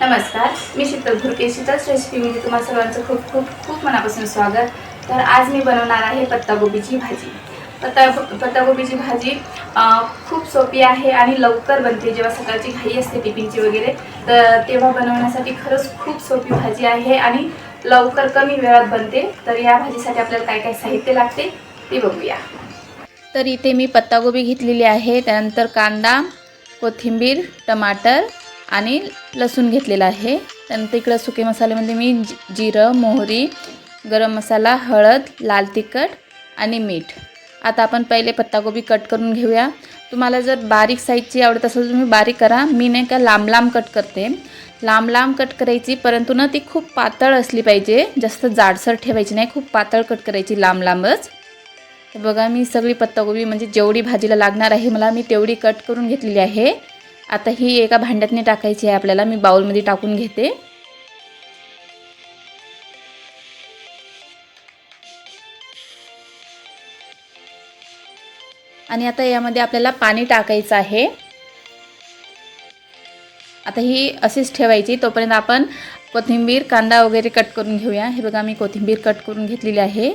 नमस्कार मी शीतल भुरके शीतल्स रेसिपीमध्ये तुम्हा सर्वांचं खूप खूप खूप मनापासून स्वागत. तर आज मी बनवणार आहे पत्तागोबीची भाजी. पत्ता पत्तागोबीची भाजी खूप सोपी आहे आणि लवकर बनते. जेव्हा सकाळची घाई असते टिफिनची वगैरे तर तेव्हा बनवण्यासाठी खरंच खूप सोपी भाजी आहे आणि लवकर कमी वेळात बनते. तर या भाजीसाठी आपल्याला काय काय साहित्य लागते ते बघूया. तर इथे मी पत्तागोबी घेतलेली आहे. त्यानंतर कांदा कोथिंबीर टमाटर आणि लसूण घेतलेला आहे. त्यानंतर इकडं सुके मसाल्यामध्ये मी जि जिरं मोहरी गरम मसाला हळद लाल तिखट आणि मीठ. आता आपण पहिले पत्तागोबी कट करून घेऊया. तुम्हाला जर बारीक साईजची आवडत असेल तर तुम्ही बारीक करा. मी नाही का लांब लांब कट करते. लांब लांब कट करायची परंतु ना ती खूप पातळ असली पाहिजे. जास्त जाडसर ठेवायची नाही. खूप पातळ कट करायची लांब लांबच. बघा मी सगळी पत्तागोबी म्हणजे जेवढी भाजीला लागणार आहे मला मी तेवढी कट करून घेतलेली आहे. आता ही एका भांड्यातने टाकायची आहे आपल्याला. मी बाउलमध्ये टाकून घेते. आणि आता यामध्ये आपल्याला पाणी टाकायचं आहे. आता ही अशीच ठेवायची. तोपर्यंत आपण कोथिंबीर कांदा वगैरे कट करून घेऊया. हे बघा मी कोथिंबीर कट करून घेतलेली आहे.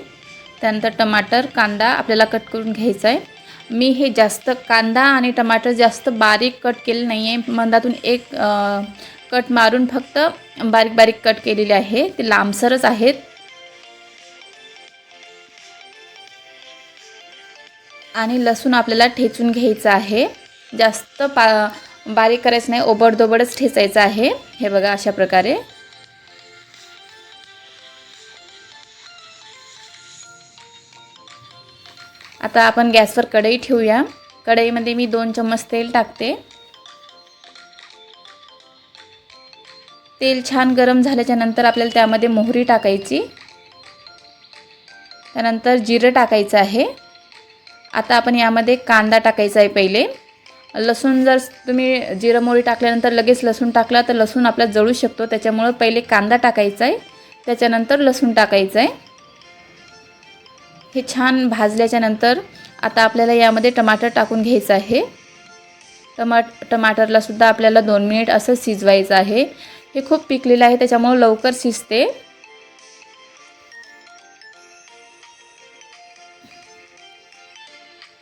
त्यानंतर टमाटर कांदा आपल्याला कट करून घ्यायचा आहे. मी हे जास्त कांदा आणि टमाटर जास्त बारीक कट केले नाही आहे मंदातून एक कट मारून फक्त बारीक बारीक कट केलेले आहे. ते लांबसरच आहेत. आणि लसूण आपल्याला ठेचून घ्यायचं आहे. जास्त पा बारीक करायचं नाही ओबडदोबडच ठेचायचं आहे. हे बघा अशा प्रकारे. आता आपण गॅसवर कढई ठेवूया. कढईमध्ये मी दोन चम्मच तेल टाकते. तेल छान गरम झाल्याच्यानंतर आपल्याला त्यामध्ये मोहरी टाकायची. त्यानंतर जिरं टाकायचं आहे. आता आपण यामध्ये कांदा टाकायचा आहे पहिले. लसूण जर तुम्ही जिरं मोहरी टाकल्यानंतर लगेच लसूण टाकला तर लसूण आपला जळू शकतो. त्याच्यामुळं पहिले कांदा टाकायचा आहे. त्याच्यानंतर लसूण टाकायचं आहे. हे छान भाजल्याच्या नंतर आता आपल्याला यामध्ये टमाटर टाकून घ्यायचं आहे. टमा टमाटरलासुद्धा आपल्याला दोन मिनिट असं शिजवायचं आहे. हे खूप पिकलेलं आहे त्याच्यामुळं लवकर शिजते.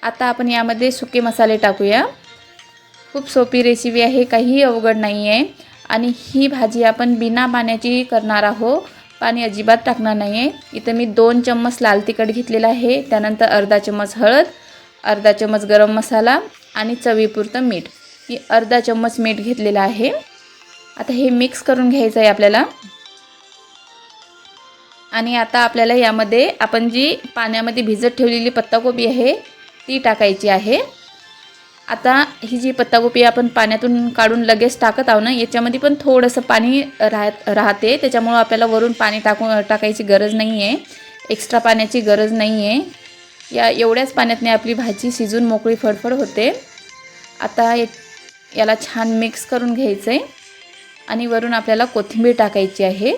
आता आपण यामध्ये सुके मसाले टाकूया. खूप सोपी रेसिपी आहे काहीही अवघड नाही आहे आणि ही भाजी आपण बिना पाण्याची करणार आहोत. पाणी अजिबात टाकणार नाही आहे इथं मी दोन चम्मच लाल तिखट घेतलेलं आहे. त्यानंतर अर्धा चम्मच हळद अर्धा चम्मच गरम मसाला आणि चवीपुरतं मीठ. ही अर्धा चम्मच मीठ घेतलेलं आहे. आता हे मिक्स करून घ्यायचं आहे आपल्याला. आणि आता आपल्याला यामध्ये आपण जी पाण्यामध्ये भिजत ठेवलेली पत्ताकोबी आहे ती टाकायची आहे. आता ही जी पत्ताकोबी आपण पाण्यातून काढून लगेच टाकत आहो ना याच्यामध्ये पण थोडंसं पाणी राहत राहते. त्याच्यामुळं आपल्याला वरून पाणी टाकून टाकायची गरज नाही आहे एक्स्ट्रा पाण्याची गरज नाही आहे या एवढ्याच पाण्यातने आपली भाजी शिजून मोकळी फडफड होते. आता याला छान मिक्स करून घ्यायचं आहे आणि वरून आपल्याला कोथिंबीर टाकायची आहे.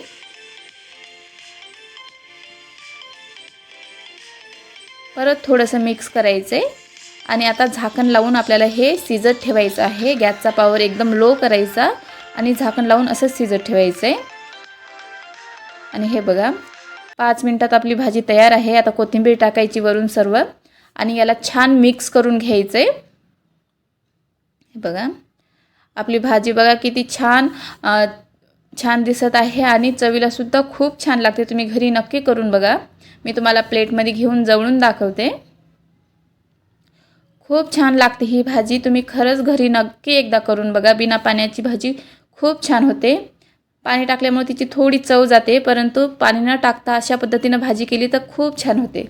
परत थोडंसं मिक्स करायचं आहे आणि आता झाकण लावून आपल्याला हे शिजत ठेवायचं आहे. गॅसचा पावर एकदम लो करायचा आणि झाकण लावून असंच शिजत ठेवायचं आहे आणि हे बघा पाच मिनटात आपली भाजी तयार आहे. आता कोथिंबीर टाकायची वरून सर्व आणि याला छान मिक्स करून घ्यायचं आहे हे बघा आपली भाजी बघा किती छान छान दिसत आहे आणि चवीलासुद्धा खूप छान लागते. तुम्ही घरी नक्की करून बघा. मी तुम्हाला प्लेटमध्ये घेऊन जवळून दाखवते. खूप छान लागते ही भाजी. तुम्ही खरंच घरी नक्की एकदा करून बघा. बिना पाण्याची भाजी खूप छान होते. पाणी टाकल्यामुळे तिची थोडी चव जाते परंतु पाणी न टाकता अशा पद्धतीनं भाजी केली तर खूप छान होते.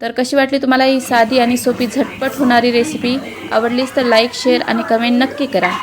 तर कशी वाटली तुम्हाला ही साधी आणि सोपी झटपट होणारी रेसिपी आवडलीच तर लाईक शेअर आणि कमेंट नक्की करा.